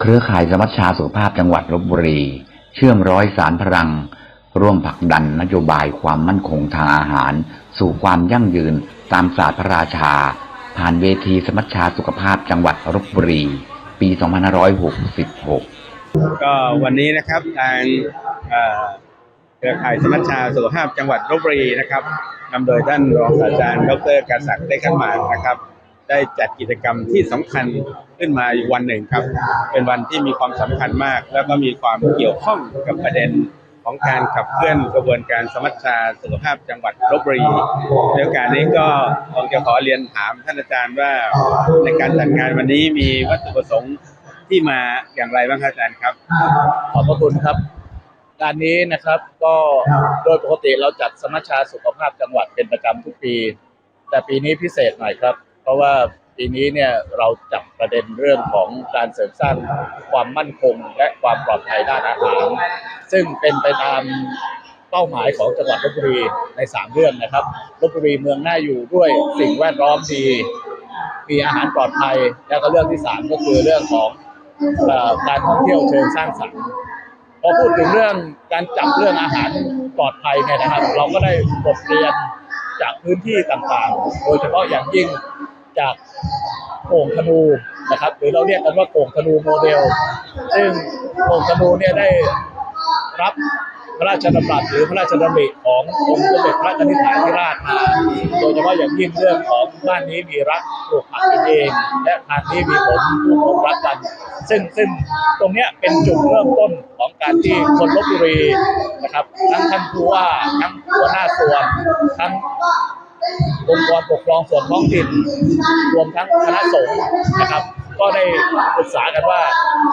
เครือข่ายสมัชชาสุขภาพจังหวัดลบบุรี เชื่อมร้อยสารพลัง ร่วมผลักดันนโยบายความมั่นคงทางอาหาร สู่ความยั่งยืนตามศาสตร์พระราชา ผ่านเวทีสมัชชาสุขภาพจังหวัดลบบุรี ปี 2566 ก็วันนี้นะครับทางเครือข่ายสมัชชาสุขภาพจังหวัดลบบุรีนะครับนำโดยท่านรองศาสตราจารย์ ดรกศักดิ์ได้ขันมานะครับ ได้จัดกิจกรรมที่สำคัญขึ้นมาอีกวันหนึ่งครับ เป็นวันที่มีความสำคัญมาก แล้วก็มีความเกี่ยวข้องกับประเด็นของการขับเคลื่อนกระบวนการสมัชชาสุขภาพจังหวัดลบบุรีในโอกาสนี้ก็คงจะขอเรียนถามท่านอาจารย์ว่าในการจัดงานวันนี้มีวัตถุประสงค์ที่มาอย่างไรบ้างครับอาจารย์ครับ ขอบพระคุณครับการนี้นะครับก็โดยปกติเราจัดสมัชชาสุขภาพจังหวัดเป็นประจำทุกปี แต่ปีนี้พิเศษหน่อยครับ ราะว่าปีนี้เนี่ยเราจับประเด็นเรื่องของการเสริมสร้างความมั่นคงและความปลอดภัยด้านอาหาร ซึ่งเป็นไปตามเป้าหมายของจังหวัดลบบุรีในสามเรื่องนะครับลบบุรีเมืองน่าอยู่ด้วยสิ่งแวดล้อมดี มีอาหารปลอดภัย แล้วก็เรื่องที่สามก็คือเรื่องของการท่องเที่ยวเชิงสร้างสรรค์พอพูดถึงเรื่องการจับเรื่องอาหารปลอดภัยเนี่ยนะครับ เราก็ได้บทเรียนจากพื้นที่ต่างๆ โดยเฉพาะอย่างยิ่ง จากโป่งธนูนะครับหรือเราเรียกกันว่าโป่งธนูโมเดล ซึ่งโป่งธนูเนี่ยได้รับพระราชดำรัสหรือพระราชดำริขององค์สมเด็จพระนิธิาธิราชมาโดยเฉพาะอย่างยิ่งเรื่องของบ้านนี้มีรักปลูกผักกินเอง และทางนี้มีผมปลูกผมรักกัน ซึ่งซึ่งตรงเนี้ยเป็นจุดเริ่มต้นของการที่คนลบบุรีนะครับ ทั้งท่านผู้ว่าทั้งหัวหน้าส่วนทั้ง องค์กรปกครองส่วนท้องถิ่นรวมทั้งคณะสงฆ์นะครับ ก็ได้ปรึกษากันว่า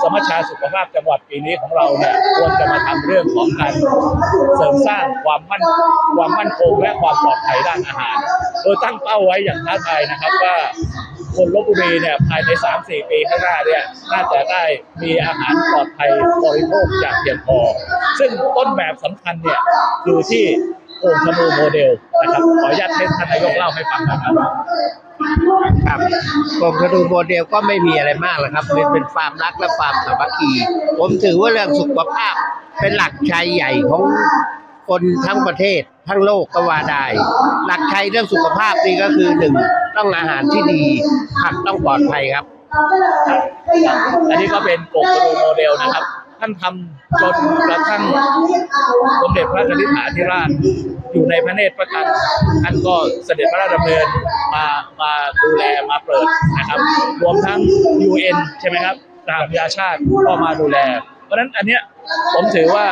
สมัชชาสุขภาพจังหวัดปีนี้ของเราเนี่ยควรจะมาทำเรื่องของการเสริมสร้างความมั่นความมั่นคงและความปลอดภัยด้านอาหาร โดยตั้งเป้าไว้อย่างท้าทายนะครับว่าคนลบบุรีเนี่ยภายใน 3-4 ปีข้างหน้าเนี่ยน่าจะได้มีอาหารปลอดภัยบริโภคอย่างเพียงพอ ซึ่งต้นแบบสำคัญเนี่ยอยู่ที่ โอ่งธนูโมเดลนะครับขออนุญาตให้ท่านนายกเล่าให้ฟังหนะครับครับกรมธนูโมเดลก็ไม่มีอะไรมากหรอกครับเป็นเป็นความรักและความสามัคคีผมถือว่าเรื่องสุขภาพเป็นหลักชัยใหญ่ของคนทั้งประเทศทั้งโลกก็ว่าได้ หลักชัยเรื่องสุขภาพนี่ก็คือหนึ่งต้องอาหารที่ดีผักต้องปลอดภัยครับ อันนี้ก็เป็นโป่งธนูโมเดลนะครับ ท่านทำจนกระทั่งสมเด็จพระนิธิฐาธิราชอยู่ในพระเนตรพระกันท่านก็เสด็จพระราชดำเนินมามาดูแลมาเปิดนะครับ รวมทั้ง UN ใช่ไหมครับสหประชาชาติก็มาดูแล เพราะฉะนั้นอันเนี้ยผมถือว่า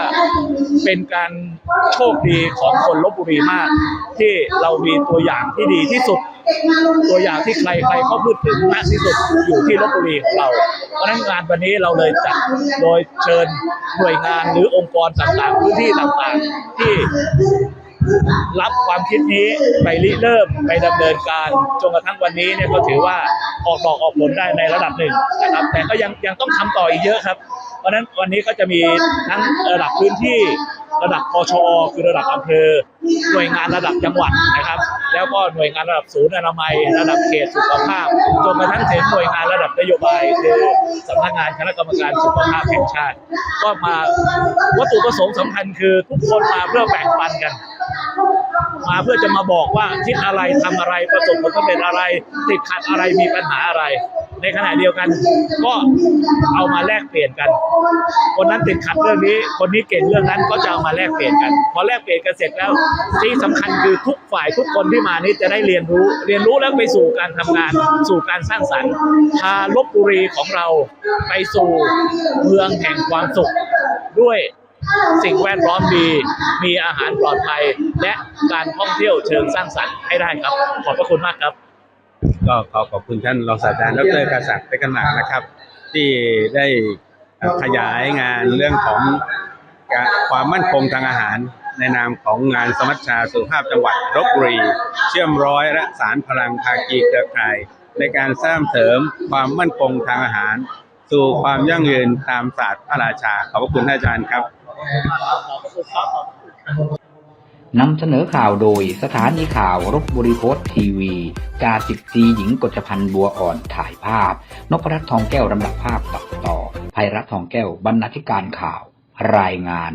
เป็นการโชคดีของคนลบบุรีมาก ที่เรามีตัวอย่างที่ดีที่สุด ตัวอย่างที่ใครใครก็พูดถึงมากที่สุดอยู่ที่ลบบุรีของเรา เพราะฉะนั้นงานวันนี้เราเลยจัดโดยเชิญหน่วยงานหรือองค์กรต่างๆพื้นที่ต่างๆ ที่ รับความคิดนี้ไปริเริ่มไปดำเนินการจนกระทั่งวันนี้เนี่ยก็ถือว่าออกดอกออกผลได้ในระดับหนึ่งนะครับแต่ก็ยังยังต้องทำต่ออีกเยอะครับ เพราะฉะนั้นวันนี้ก็จะมีทั้งระดับพื้นที่ระดับพชอคือระดับอำเภอ หน่วยงานระดับจังหวัดนะครับ แล้วก็หน่วยงานระดับศูนย์อนามัย ระดับเขตสุขภาพจนกระทั่งถึงหน่วยงานระดับนโยบาย คือสำนักงานคณะกรรมการสุขภาพแห่งชาติ ก็มาวัตถุประสงค์สำคัญคือทุกคนมาเพื่อแบ่งปันกัน มาเพื่อจะมาบอกว่าคิดอะไรทำอะไรประสบผลสำเร็จอะไร ติดขัดอะไรมีปัญหาอะไร ในขณะเดียวกัน ก็เอามาแลกเปลี่ยนกัน คนนั้นติดขัดเรื่องนี้ คนนี้เก่งเรื่องนั้นก็จะเอามาแลกเปลี่ยนกัน พอแลกเปลี่ยนกันเสร็จแล้วที่สำคัญคือทุกฝ่ายทุกคนที่มานี้จะได้เรียนรู้ เรียนรู้แล้วไปสู่การทำงาน สู่การสร้างสรรค์พาลบบุรีของเราไปสู่เมืองแห่งความสุขด้วย สิ่งแวดล้อมดี มีอาหารปลอดภัย และการท่องเที่ยวเชิงสร้างสรรค์ให้ได้ครับ ขอบพระคุณมากครับ ก็ขอขอบคุณท่านรองศาสตราจารย์ดรกศักดิ์ได้กันหมานะครับ ที่ได้ขยายงานเรื่องของการความมั่นคงทางอาหาร ในนามของงานสมัชชาสุขภาพจังหวัดลบบุรี เชื่อมร้อยและสารพลังภาคีเครือข่าย ในการสร้างเสริมความมั่นคงทางอาหาร สู่ความยั่งยืนตามศาสตร์พระราชา ขอบพระคุณท่านอาจารย์ครับนำเสนอข่าวโดยสถานีข่าวรบบุรีโพสต์ทีวี กาสิบตีหญิงกฎพันธ์บัวอ่อนถ่ายภาพ นพรัตน์ทองแก้วลำดับภาพตัดต่อภัยรัฐทองแก้วบรรณาธิการข่าว รายงาน